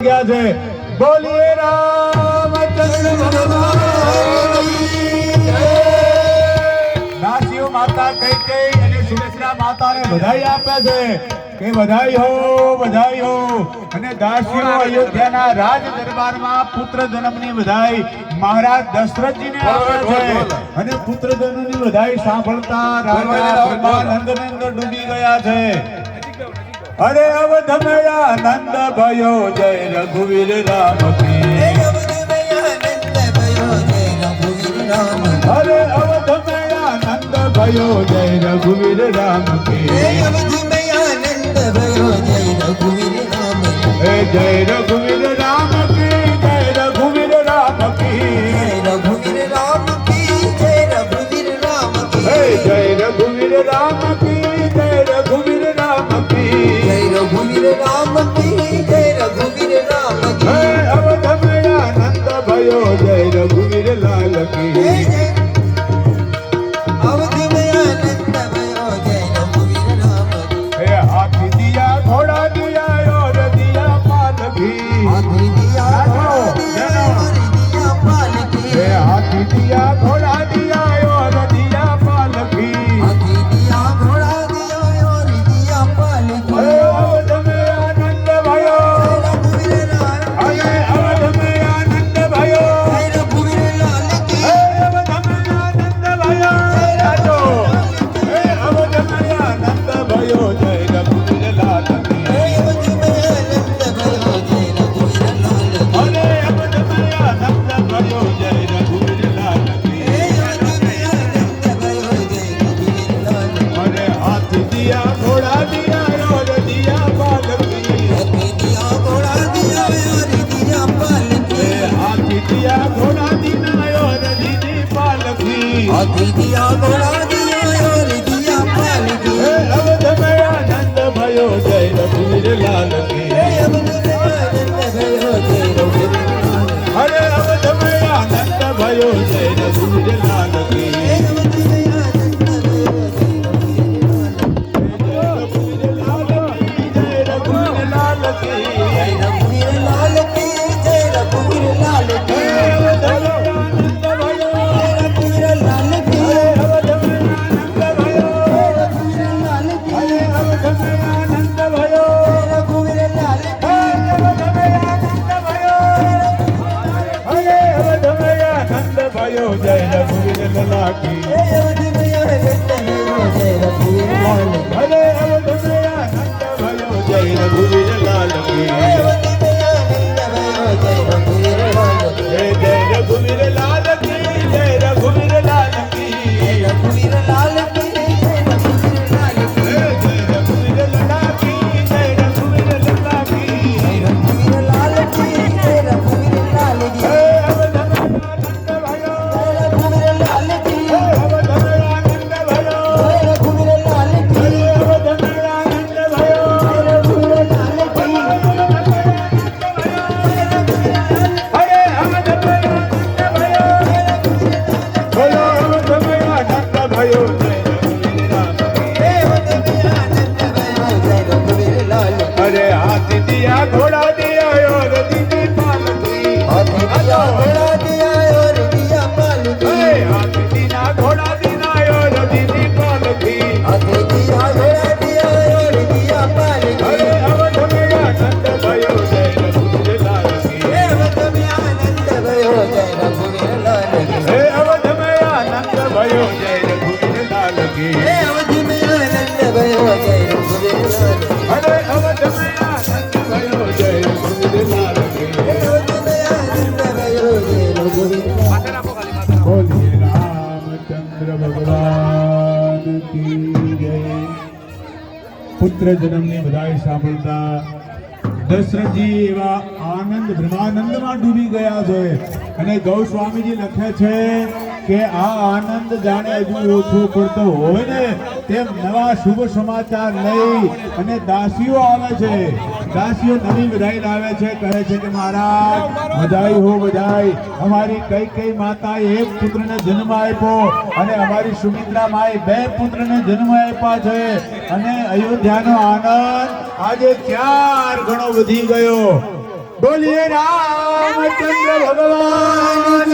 ગયા છે. બોલીએ રામચંદ્ર માતા કઈ કઈ અને સુમિત્રા માતાને બધાઈ આપે છે. કે બધાઈ હો બધાઈ હો. અને દાસીઓ અયોધ્યાના રાજ દરબારમાં પુત્ર જન્મની બધાઈ મહારાજ દશરથજીને આપે છે. અને પુત્ર જન્મની બધાઈ સાંભળતા રાજા બ્રહ્માનંદની અંદર ડૂબી ગયા છે. અરે અવધમયા નંદ ભયો જય રઘુવીર રામ અરે અવધ મેળા નંદ ભયો જય રઘુવીર રામ કી હે જય રઘુવીર હે அதிதியாகலாதி રઘુવીર લાલ કી હરે અવધ રામચંદ્ર ભગવાન પુત્ર જન્મની બધાય સાંભળતા દશરથજી એવા આનંદ, બ્રહ્માનંદમાં ડૂબી ગયા છે. અને ગૌસ્વામીજી લખે છે કે આ આનંદ જાણે હજુ ઓછો પડતો હોય ને, તેમ નવા શુભ સમાચાર લઈ અને દાસીઓ આવે છે. દાસીઓ નવી બધાઈ લાવે છે, કહે છે કે મહારાજ બધાઈ હો બધાઈ અમારી કઈ કઈ માતાએ એક પુત્રને જન્મ આપ્યો અને અમારી સુમિત્રા માએ બે પુત્રને જન્મ આપ્યા છે. અને અયોધ્યાનો આનંદ આજે ચાર ગણો વધી ગયો. બોલીએ રામચંદ્ર ભગવાન